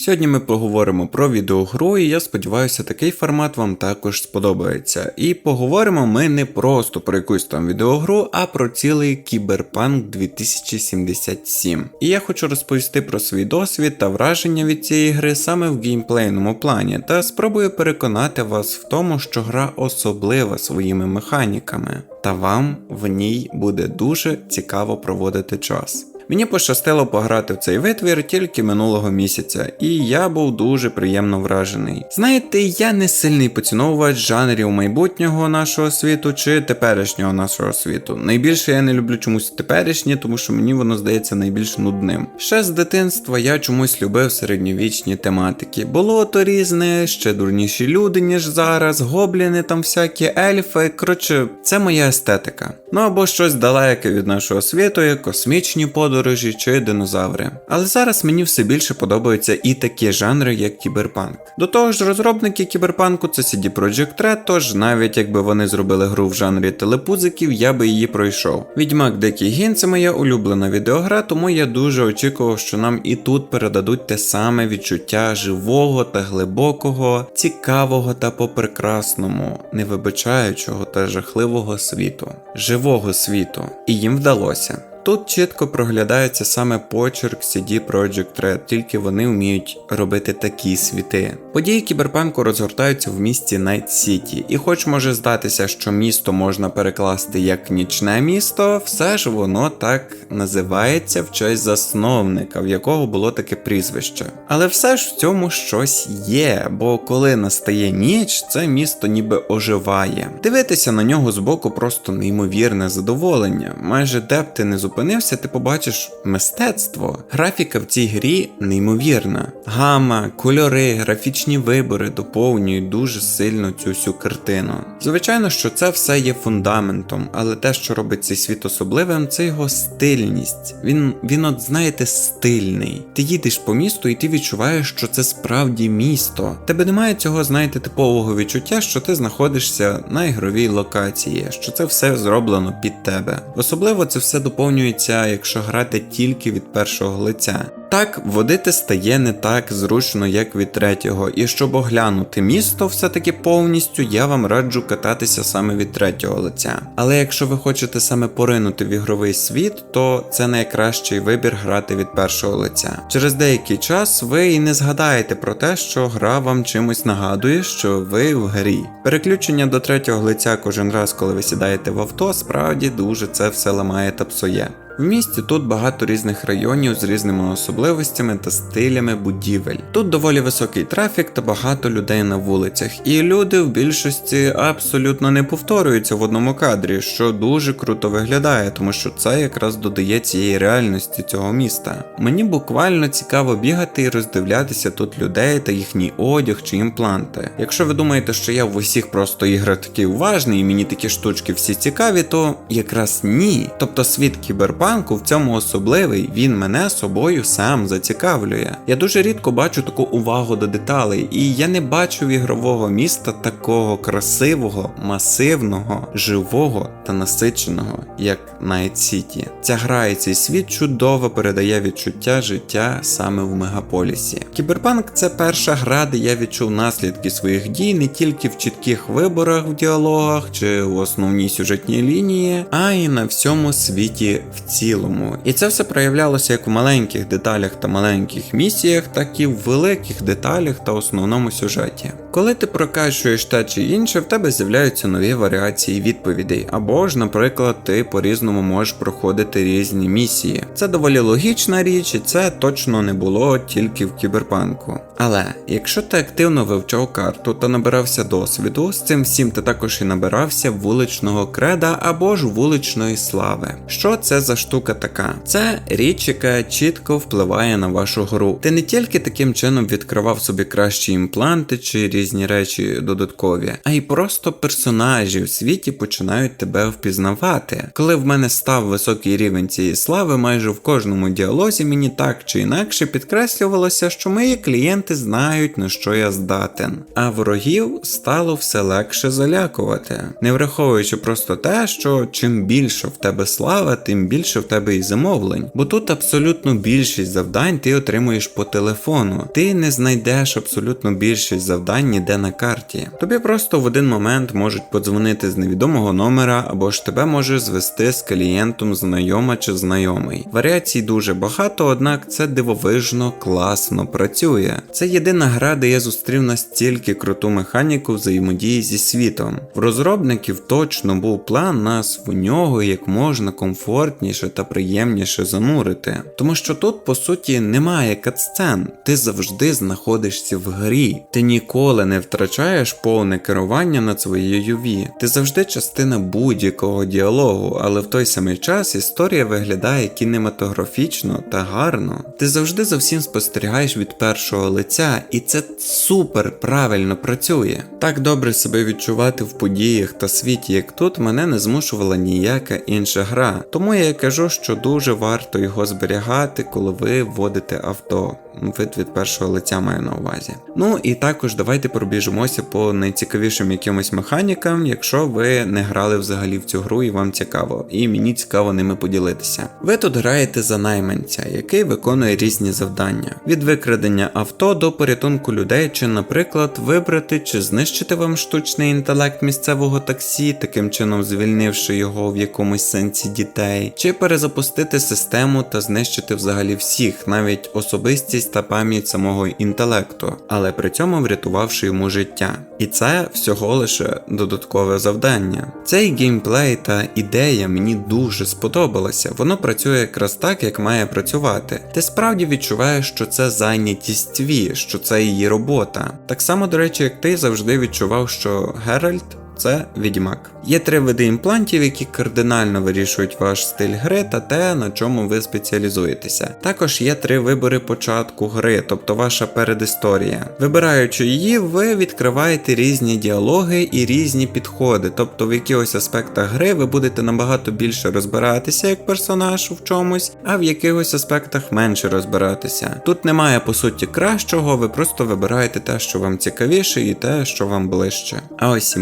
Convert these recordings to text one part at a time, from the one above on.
Сьогодні ми поговоримо про відеогру, і я сподіваюся, такий формат вам також сподобається. І поговоримо ми не просто про якусь там відеогру, а про цілий Кіберпанк 2077. І я хочу розповісти про свій досвід та враження від цієї гри саме в геймплейному плані, та спробую переконати вас в тому, що гра особлива своїми механіками, та вам в ній буде дуже цікаво проводити час. Мені пощастило пограти в цей витвір тільки минулого місяця, і я був дуже приємно вражений. Знаєте, я не сильний поціновувач жанрів майбутнього нашого світу чи теперішнього нашого світу. Найбільше я не люблю чомусь теперішнє, тому що мені воно здається найбільш нудним. Ще з дитинства я чомусь любив середньовічні тематики. Болото різне, ще дурніші люди, ніж зараз, гобліни там всякі, ельфи. Коротше, це моя естетика. Ну або щось далеке від нашого світу, як космічні подорожі чи динозаври. Але зараз мені все більше подобаються і такі жанри, як кіберпанк. До того ж, розробники кіберпанку це CD Projekt Red, тож навіть якби вони зробили гру в жанрі телепузиків, я би її пройшов. Відьмак Дикий Гін це моя улюблена відеогра, тому я дуже очікував, що нам і тут передадуть те саме відчуття живого та глибокого, цікавого та попрекрасному, невибачаючого та жахливого світу. Живого світу. І їм вдалося. Тут чітко проглядається саме почерк CD Projekt Red, тільки вони вміють робити такі світи. Події кіберпанку розгортаються в місті Найт Сіті, і хоч може здатися, що місто можна перекласти як нічне місто, все ж воно так називається в честь засновника, в якого було таке прізвище. Але все ж в цьому щось є, бо коли настає ніч, це місто ніби оживає. Дивитися на нього збоку просто неймовірне задоволення. Майже де б ти не зупинився, ти побачиш мистецтво. Графіка в цій грі неймовірна. Гама, кольори, графічні вибори доповнюють дуже сильно цю всю картину. Звичайно, що це все є фундаментом, але те, що робить цей світ особливим, це його стильність. Він, він от знаєте, стильний. Ти їдеш по місту і ти відчуваєш, що це справді місто. Тебе немає цього, знаєте, типового відчуття, що ти знаходишся на ігровій локації, що це все зроблено під тебе. Особливо це все доповнюється, якщо грати тільки від першого лиця. Так, водити стає не так зручно, як від третього, і щоб оглянути місто все-таки повністю, я вам раджу кататися саме від третього лиця. Але якщо ви хочете саме поринути в ігровий світ, то це найкращий вибір грати від першого лиця. Через деякий час ви і не згадаєте про те, що гра вам чимось нагадує, що ви в грі. Переключення до третього лиця кожен раз, коли ви сідаєте в авто, справді дуже це все ламає та псує. В місті тут багато різних районів з різними особливостями та стилями будівель. Тут доволі високий трафік та багато людей на вулицях, і люди в більшості абсолютно не повторюються в одному кадрі, що дуже круто виглядає, тому що це якраз додає цієї реальності цього міста. Мені буквально цікаво бігати і роздивлятися тут людей та їхній одяг чи імпланти. Якщо ви думаєте, що я в усіх просто іграх такий уважний і мені такі штучки всі цікаві, то якраз ні. Тобто світ кіберпанку в цьому особливий, він мене собою сам зацікавлює. Я дуже рідко бачу таку увагу до деталей, і я не бачу ігрового міста такого красивого, масивного, живого та насиченого, як Night City. Ця гра і цей світ чудово передає відчуття життя саме в мегаполісі. Кіберпанк це перша гра, де я відчув наслідки своїх дій не тільки в чітких виборах в діалогах чи в основній сюжетній лінії, а й на всьому світі в цілому. І це все проявлялося як у маленьких деталях та маленьких місіях, так і в великих деталях та основному сюжеті. Коли ти прокачуєш те чи інше, в тебе з'являються нові варіації відповідей, або ж, наприклад, ти по-різному можеш проходити різні місії. Це доволі логічна річ, і це точно не було тільки в кіберпанку. Але якщо ти активно вивчав карту та набирався досвіду, з цим всім ти також і набирався вуличного креда або ж вуличної слави. Що це за штука така? Це річ, яка чітко впливає на вашу гру. Ти не тільки таким чином відкривав собі кращі імпланти чи різні речі додаткові, а й просто персонажі в світі починають тебе впізнавати. Коли в мене став високий рівень цієї слави, майже в кожному діалозі мені так чи інакше підкреслювалося, що мої клієнти знають на що я здатен, а ворогів стало все легше залякувати, не враховуючи просто те, що чим більше в тебе слава, тим більше більше в тебе і замовлень. Бо тут абсолютно більшість завдань ти отримуєш по телефону. Ти не знайдеш абсолютно більшість завдань ніде на карті. Тобі просто в один момент можуть подзвонити з невідомого номера, або ж тебе може звести з клієнтом знайома чи знайомий. Варіацій дуже багато, однак це дивовижно класно працює. Це єдина гра, де я зустрів настільки круту механіку взаємодії зі світом. В розробників точно був план нас в нього як можна комфортніше та приємніше занурити. Тому що тут, по суті, немає катсцен, ти завжди знаходишся в грі, ти ніколи не втрачаєш повне керування над своєю ві. Ти завжди частина будь-якого діалогу, але в той самий час історія виглядає кінематографічно та гарно. Ти завжди за всім спостерігаєш від першого лиця, і це супер правильно працює. Так добре себе відчувати в подіях та світі, як тут, мене не змушувала ніяка інша гра. Тому я й кажу, що дуже варто його зберігати, коли ви вводите авто. Вид від першого лиця маю на увазі. Ну і також давайте пробіжимося по найцікавішим якимось механікам, якщо ви не грали взагалі в цю гру і вам цікаво, і мені цікаво ними поділитися. Ви тут граєте за найманця, який виконує різні завдання: від викрадення авто до порятунку людей, чи, наприклад, вибрати чи знищити вам штучний інтелект місцевого таксі, таким чином звільнивши його в якомусь сенсі дітей, чи перезапустити систему та знищити взагалі всіх, навіть особистість та пам'ять самого інтелекту, але при цьому врятувавши йому життя. І це всього лише додаткове завдання. Цей геймплей та ідея мені дуже сподобалася. Воно працює якраз так, як має працювати. Ти справді відчуваєш, що це зайнятість Ві, що це її робота. Так само, до речі, як ти завжди відчував, що Геральт. Це відьмак. Є три види імплантів, які кардинально вирішують ваш стиль гри та те, на чому ви спеціалізуєтеся. Також є три вибори початку гри, тобто ваша передісторія. Вибираючи її, ви відкриваєте різні діалоги і різні підходи, тобто в якихось аспектах гри ви будете набагато більше розбиратися як персонаж в чомусь, а в якихось аспектах менше розбиратися. Тут немає по суті кращого, ви просто вибираєте те, що вам цікавіше, і те, що вам ближче. А ось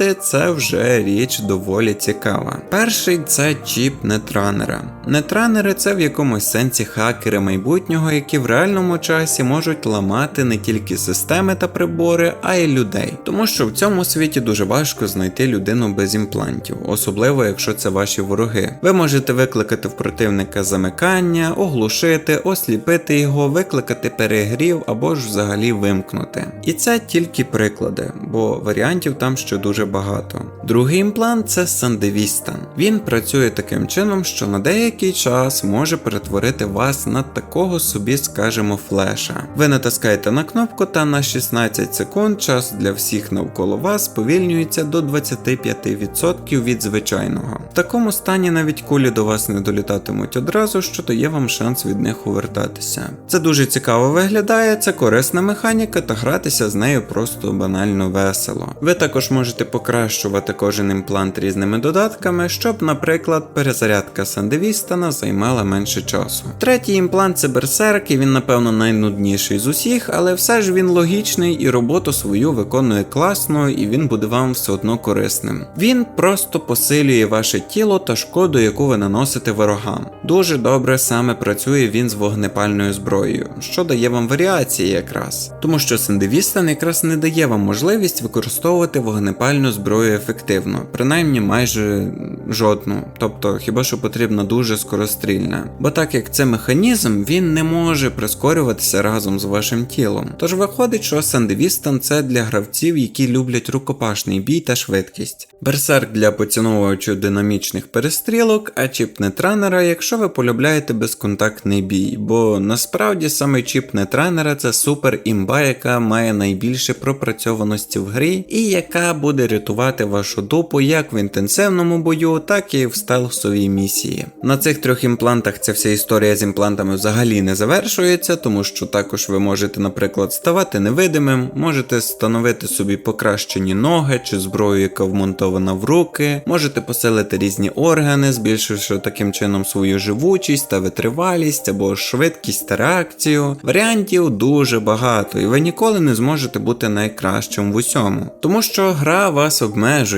імпланти це вже річ доволі цікава. Перший це чіп нетранера. Нетранери це в якомусь сенсі хакери майбутнього, які в реальному часі можуть ламати не тільки системи та прибори, а й людей. Тому що в цьому світі дуже важко знайти людину без імплантів, особливо якщо це ваші вороги. Ви можете викликати в противника замикання, оглушити, осліпити його, викликати перегрів або ж взагалі вимкнути. І це тільки приклади, бо варіантів там ще дуже багато. Другий імплант це Сандевістан. Він працює таким чином, що на деякий час може перетворити вас на такого собі, скажімо, флеша. Ви натискаєте на кнопку та на 16 секунд час для всіх навколо вас сповільнюється до 25% від звичайного. В такому стані навіть кулі до вас не долітатимуть одразу, що дає вам шанс від них увертатися. Це дуже цікаво виглядає, це корисна механіка, та гратися з нею просто банально весело. Ви також можете покращувати кожен імплант різними додатками, щоб, наприклад, перезарядка Сандевістана займала менше часу. Третій імплант це берсерк, і він, напевно, найнудніший з усіх, але все ж він логічний і роботу свою виконує класно, і він буде вам все одно корисним. Він просто посилює ваше тіло та шкоду, яку ви наносите ворогам. Дуже добре саме працює він з вогнепальною зброєю, що дає вам варіації якраз. Тому що Сандевістан якраз не дає вам можливість використовувати вогнепальну зброю ефективно, принаймні майже жодну, тобто хіба що потрібна дуже скорострільна. Бо так як це механізм, він не може прискорюватися разом з вашим тілом. Тож виходить, що Сандевістан це для гравців, які люблять рукопашний бій та швидкість. Берсерк для поціновувачів динамічних перестрілок, а чіп нетранера, якщо ви полюбляєте безконтактний бій, бо насправді саме чіп нетранера це супер імба, яка має найбільше пропрацьованості в грі, і яка буде рятувати вашу дупу як в інтенсивному бою, так і в стелсовій місії. На цих трьох імплантах ця вся історія з імплантами взагалі не завершується, тому що також ви можете, наприклад, ставати невидимим, можете встановити собі покращені ноги чи зброю, яка вмонтована в руки, можете посилити різні органи, збільшивши таким чином свою живучість та витривалість або швидкість та реакцію. Варіантів дуже багато, і ви ніколи не зможете бути найкращим в усьому, тому що гра вас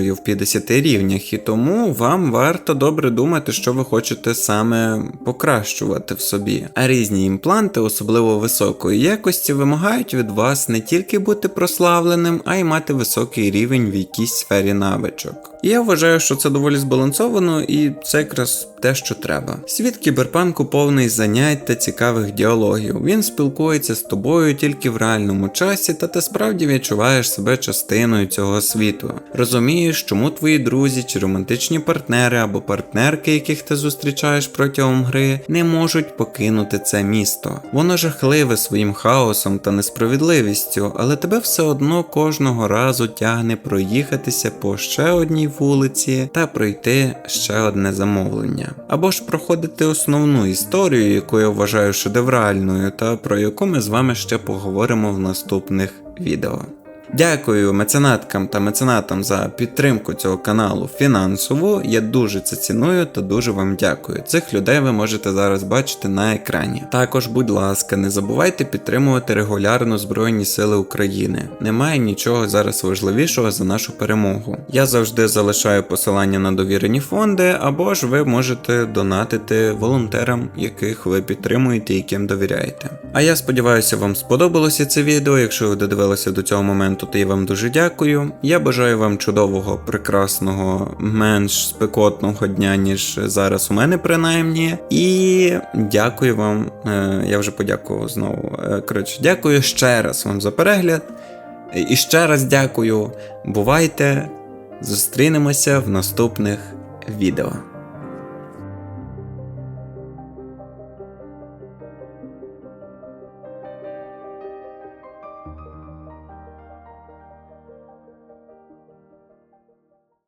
обмежую в 50 рівнях, і тому вам варто добре думати, що ви хочете саме покращувати в собі. А різні імпланти, особливо високої якості, вимагають від вас не тільки бути прославленим, а й мати високий рівень в якійсь сфері навичок. І я вважаю, що це доволі збалансовано, і це якраз те, що треба. Світ кіберпанку повний занять та цікавих діалогів. Він спілкується з тобою тільки в реальному часі, та ти справді відчуваєш себе частиною цього світу. Розумієш, чому твої друзі чи романтичні партнери або партнерки, яких ти зустрічаєш протягом гри, не можуть покинути це місто. Воно жахливе своїм хаосом та несправедливістю, але тебе все одно кожного разу тягне проїхатися по ще одній вулиці та пройти ще одне замовлення. Або ж проходити основну історію, яку я вважаю шедевральною, та про яку ми з вами ще поговоримо в наступних відео. Дякую меценаткам та меценатам за підтримку цього каналу фінансово. Я дуже це ціную та дуже вам дякую. Цих людей ви можете зараз бачити на екрані. Також, будь ласка, не забувайте підтримувати регулярно Збройні Сили України. Немає нічого зараз важливішого за нашу перемогу. Я завжди залишаю посилання на довірені фонди, або ж ви можете донатити волонтерам, яких ви підтримуєте і яким довіряєте. А я сподіваюся, вам сподобалося це відео. Якщо ви додивилися до цього моменту, то я вам дуже дякую. Я бажаю вам чудового, прекрасного, менш спекотного дня, ніж зараз у мене принаймні. І дякую вам. Е, Я вже подякував знову. Е, Коротше, дякую ще раз вам за перегляд. І ще раз дякую. Бувайте! Зустрінемося в наступних відео.